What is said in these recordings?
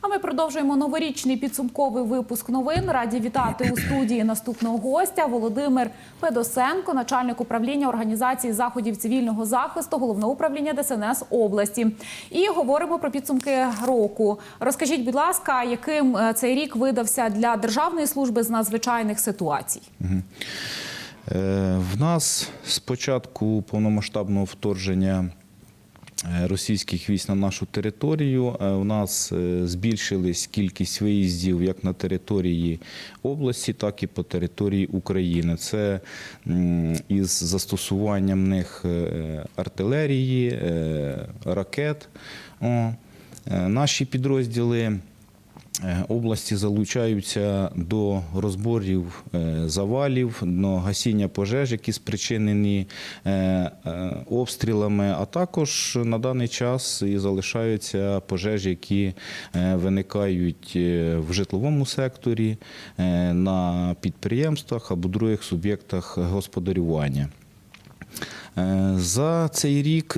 А ми продовжуємо новорічний підсумковий випуск новин. Раді вітати у студії наступного гостя Володимир Федосенко, начальник управління організації заходів цивільного захисту головного управління ДСНС області. І говоримо про підсумки року. Розкажіть, будь ласка, яким е, цей рік видався для Державної служби з надзвичайних ситуацій? Е, В нас з початку повномасштабного вторгнення е, російських військ на нашу територію е, у нас е, збільшилась кількість виїздів як на території області, так і по території України. Це із застосуванням них е, артилерії, е, ракет. Е, Наші підрозділи. Е, Області залучаються до розборів е, завалів, до гасіння пожеж, які спричинені е, обстрілами, а також на даний час і залишаються пожежі, які виникають в житловому секторі, на підприємствах або других суб'єктах господарювання. За цей рік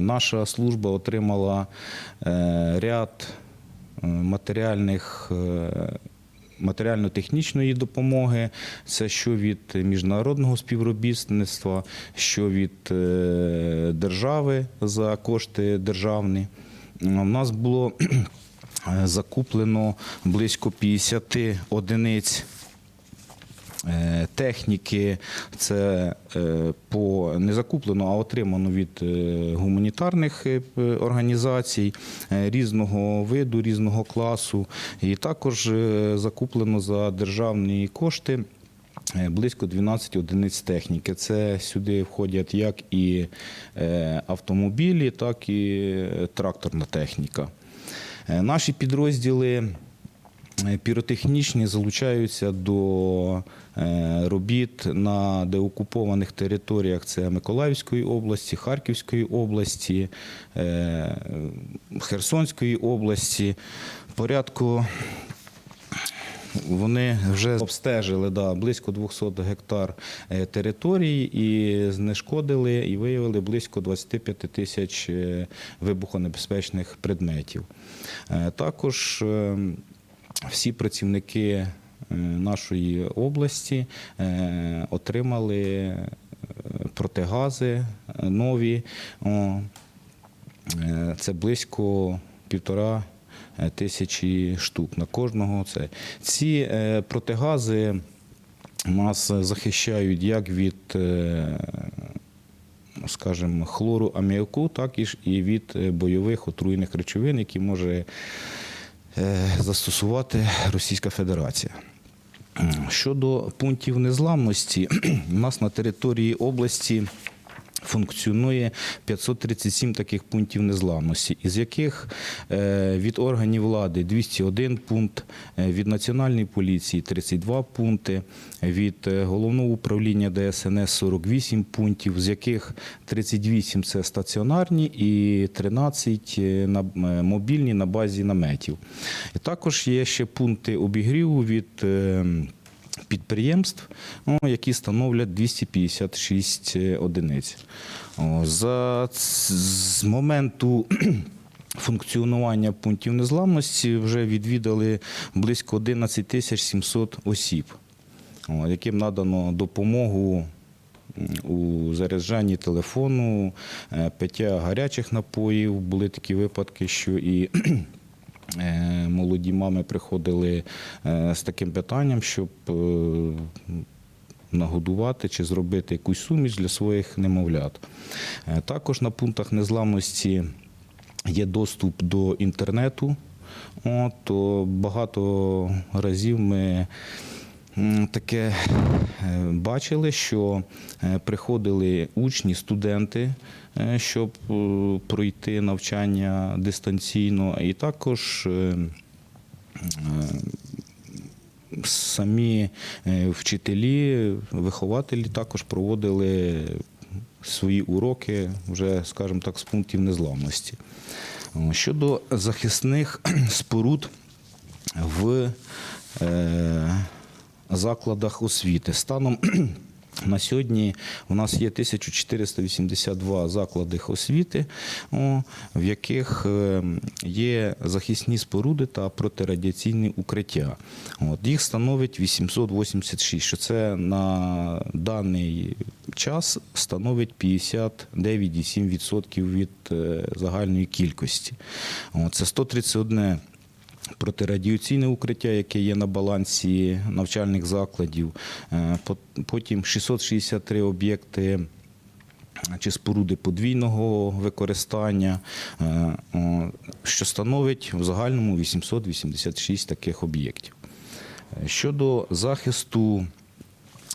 наша служба отримала ряд матеріальних. е, Матеріально-технічної допомоги, це що від міжнародного співробітництва, що від е, держави за кошти державні. У нас було е, закуплено близько 50 одиниць техніки, це е, по не закуплено, а отримано від е, гуманітарних е, організацій е, різного виду, різного класу, і також е, закуплено за державні кошти. е, Близько 12 одиниць техніки. Це сюди входять як і е, автомобілі, так і е, тракторна техніка. Е, Наші підрозділи Е, Піротехнічні залучаються до е, робіт на деокупованих територіях. Це Миколаївської області, Харківської області, е, Херсонської області. Порядку вони вже обстежили да, близько 200 гектар е, території і знешкодили і виявили близько 25 тисяч е, вибухонебезпечних предметів. Е, Також е, всі працівники е, нашої області е, отримали е, протигази нові. Це близько півтора тисячі штук на кожного. Це. Ці протигази нас захищають як від, е, скажімо, хлору аміаку, так і від бойових отруйних речовин, які може застосувати Російська Федерація. Щодо пунктів незламності, у нас на території області функціонує 537 таких пунктів незламності, із яких е, від органів влади 201 пункт, е, від Національної поліції 32 пункти, від е, головного управління ДСНС 48 пунктів, з яких 38 – це стаціонарні і 13 е, на- е, мобільні на базі наметів. Також є ще пункти обігріву від е, підприємств, ну, які становлять 256 одиниць. За з моменту функціонування пунктів незламності вже відвідали близько 11 тисяч 700 осіб, яким надано допомогу у заряджанні телефону, е, пиття гарячих напоїв. Були такі випадки, що і Е, молоді мами приходили е, з таким питанням, щоб е, нагодувати чи зробити якусь суміш для своїх немовлят. Е, Також на пунктах незламності є доступ до інтернету. От, то багато разів ми таке е, бачили, що е, приходили учні, студенти, е, щоб пройти навчання дистанційно, і також самі вчителі, вихователі також проводили свої уроки вже, скажімо так, з пунктів незламності. Щодо захисних споруд в закладах освіти. Станом На сьогодні у нас є 1482 заклади освіти, в яких е, є захисні споруди та протирадіаційні укриття. От, їх становить 886, що це на даний час становить 59,7% від е, загальної кількості. От, це 131 протирадіаційне укриття, яке є на балансі навчальних закладів. Е, Потім 663 об'єкти чи споруди подвійного використання, е, що становить в загальному 886 таких об'єктів. Е, Щодо захисту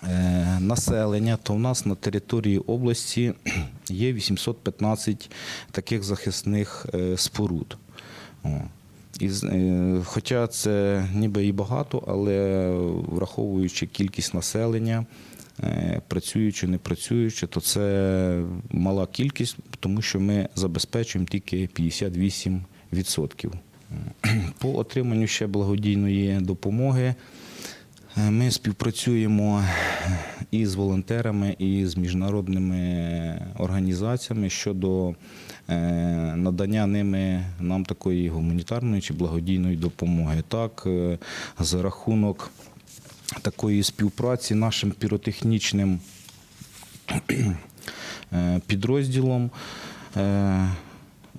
е, населення, то в нас на території області є 815 таких захисних е, споруд. І, е, хоча це ніби і багато, але враховуючи кількість населення, е, працюючи, не працюючи, то це мала кількість, тому що ми забезпечуємо тільки 58%. По отриманню ще благодійної допомоги Е, Ми співпрацюємо і з волонтерами, і з міжнародними організаціями щодо е, надання ними нам такої гуманітарної чи благодійної допомоги. Так, е, за рахунок такої співпраці нашим піротехнічним е, підрозділом.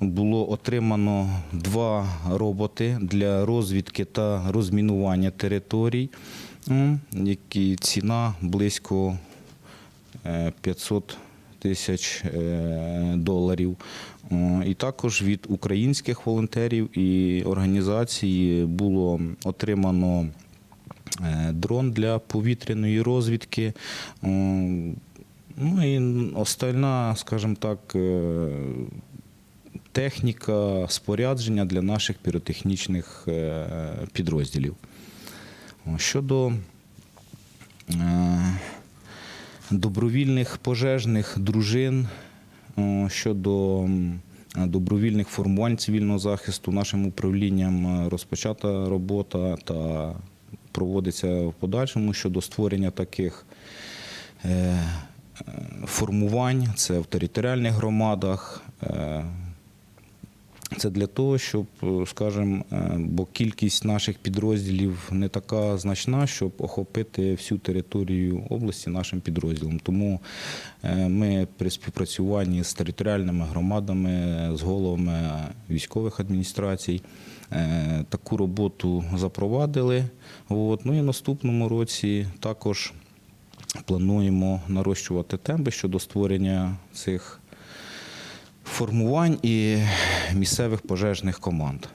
Було отримано два роботи для розвідки та розмінування територій, які ціна близько е, 500 тисяч е, доларів. І також від українських волонтерів і організацій було отримано е, дрон для повітряної розвідки. Ну і остальна, скажімо так, е, техніка, спорядження для наших піротехнічних е, підрозділів. О, Щодо е, добровільних пожежних дружин, щодо добровільних формувань цивільного захисту, нашим управлінням е, розпочата робота та проводиться в подальшому щодо створення таких е, е, формувань, це в територіальних громадах. Це для того, щоб, е, скажімо, е, бо кількість наших підрозділів не така значна, щоб охопити всю територію області нашим підрозділом. Тому е, ми при співпрацюванні з територіальними громадами, з головами військових адміністрацій таку роботу запровадили. От. Ну і наступному році також плануємо нарощувати темпи щодо створення цих формувань і місцевих пожежних команд.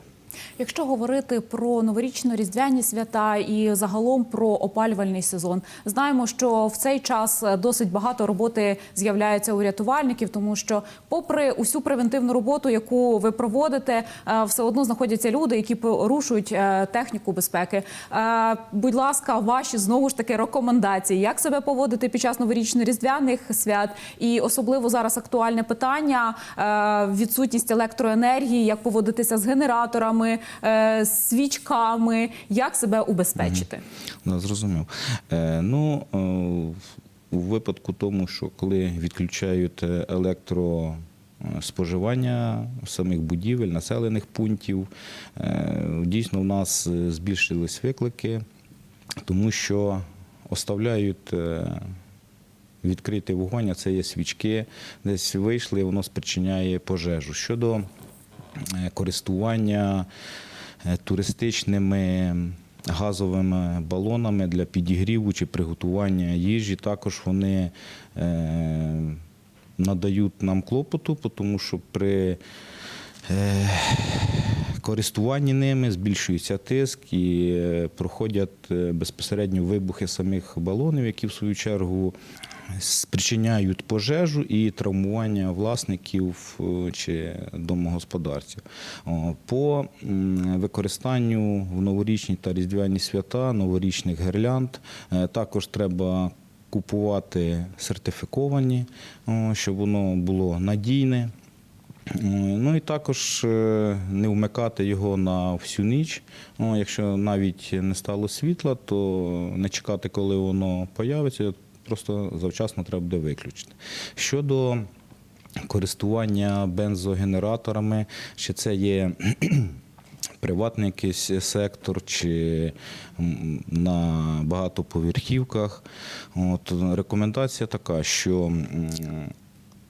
Якщо говорити про новорічно-різдвяні свята і загалом про опалювальний сезон, знаємо, що в цей час досить багато роботи з'являється у рятувальників, тому що, попри усю превентивну роботу, яку ви проводите, е, все одно знаходяться люди, які порушують е, техніку безпеки. Е, Будь ласка, ваші знову ж таки рекомендації, як себе поводити під час новорічно-різдвяних свят, і особливо зараз актуальне питання відсутність електроенергії, як поводитися з генераторами, свічками, як себе убезпечити. Да, зрозумів. Е, ну, е, у випадку тому, що коли відключають е, електроспоживання самих будівель, населених пунктів, е, дійсно в нас е, збільшились виклики, тому що оставляють. е, Відкритий вогонь, а це є свічки, десь вийшли, воно спричиняє пожежу. Щодо е, користування е, туристичними газовими балонами для підігріву чи приготування їжі, також вони е, надають нам клопоту, тому що при е, користуванні ними збільшується тиск і е, проходять е, безпосередньо вибухи самих балонів, які в свою чергу спричиняють пожежу і травмування власників е, чи домогосподарців. По використанню в новорічні та різдвяні свята новорічних гірлянд е, також треба купувати сертифіковані, щоб воно було надійне. Ну і також е, не вмикати його на всю ніч. Якщо навіть не стало світла, то не чекати, коли воно появиться, просто завчасно треба буде виключити. Щодо користування бензогенераторами, чи це є приватний якийсь сектор, чи на багатоповерхівках. От, рекомендація така, що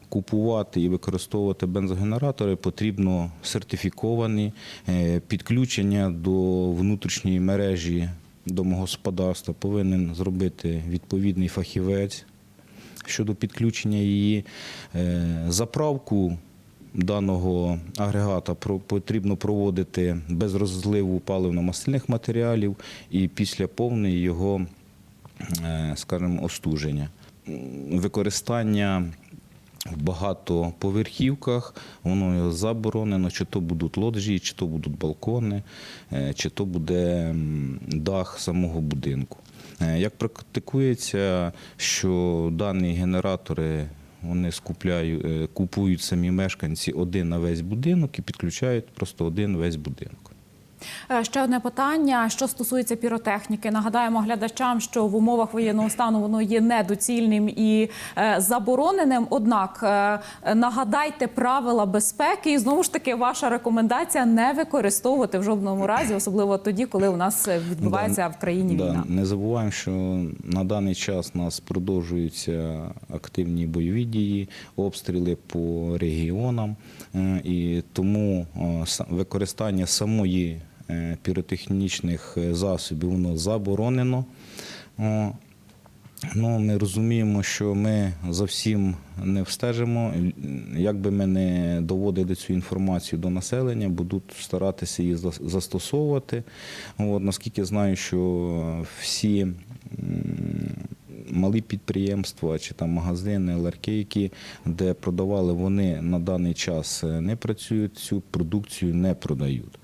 купувати і використовувати бензогенератори потрібно сертифіковані е, підключення до внутрішньої мережі домогосподарства повинен зробити відповідний фахівець щодо підключення її. Е, Заправку даного агрегата потрібно проводити без розливу паливно-мастильних матеріалів і після повної його, е, скажімо, остуження. Використання в багатоповерхівках, воно заборонено, чи то будуть лоджії, чи то будуть балкони, е, чи то буде дах самого будинку. Е, Як практикується, що дані генератори вони скупляють, е, купують самі мешканці один на весь будинок і підключають просто один весь будинок. Е, Ще одне питання, що стосується піротехніки. Нагадаємо глядачам, що в умовах воєнного стану воно є недоцільним і е, забороненим. Однак е, нагадайте правила безпеки, і знову ж таки ваша рекомендація не використовувати в жодному разі, особливо тоді, коли у нас відбувається в країні Да, війна. Не забуваємо, що на даний час у нас продовжуються активні бойові дії, обстріли по регіонам, і тому використання самої піротехнічних е, засобів воно заборонено. Ну, ми розуміємо, що ми за всім не встежимо. Як би ми не доводили цю інформацію до населення, будуть старатися її застосовувати. От, наскільки знаю, що всі малі підприємства чи там магазини, ларки, які де продавали, вони на даний час е, не працюють, цю продукцію не продають.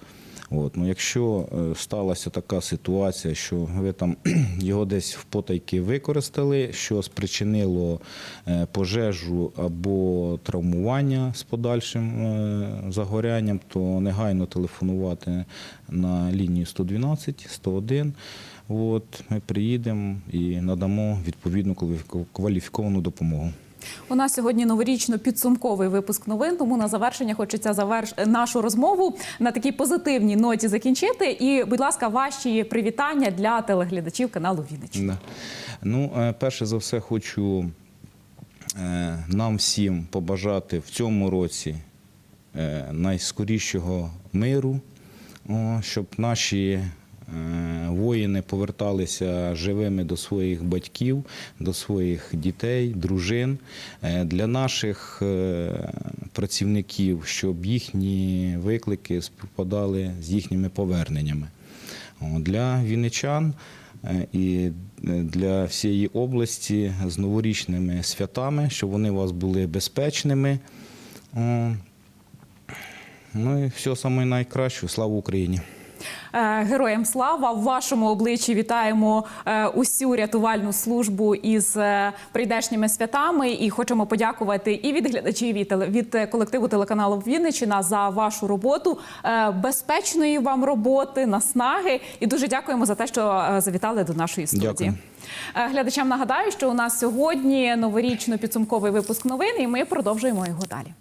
От, ну, якщо е, сталася така ситуація, що ви там його десь в потайки використали, що спричинило е, пожежу або травмування з подальшим е, загорянням, то негайно телефонувати на лінію 112, 101. От, ми приїдемо і надамо відповідну кваліфіковану допомогу. У нас сьогодні новорічно підсумковий випуск новин. Тому на завершення хочеться заверш... нашу розмову на такій позитивній ноті закінчити. І, будь ласка, ваші привітання для телеглядачів каналу Вінниччина. Ну, е, перше за все, хочу е, нам всім побажати в цьому році е, найскорішого миру, щоб наші воїни поверталися живими до своїх батьків, до своїх дітей, дружин. Е, Для наших е, працівників, щоб їхні виклики співпадали з їхніми поверненнями. Для вінничан е, і е, для всієї області з новорічними святами, щоб вони у вас були безпечними. Ну і всього саме найкращого. Слава Україні! Е, Героям слава в вашому обличчі вітаємо е, усю рятувальну службу із е, прийдешніми святами. І хочемо подякувати і від глядачів, і від колективу телеканалу Вінниччина за вашу роботу. Безпечної вам роботи, наснаги. І дуже дякуємо за те, що завітали до нашої студії. Дякую. Глядачам нагадаю, що у нас сьогодні новорічно підсумковий випуск новин, і ми продовжуємо його далі.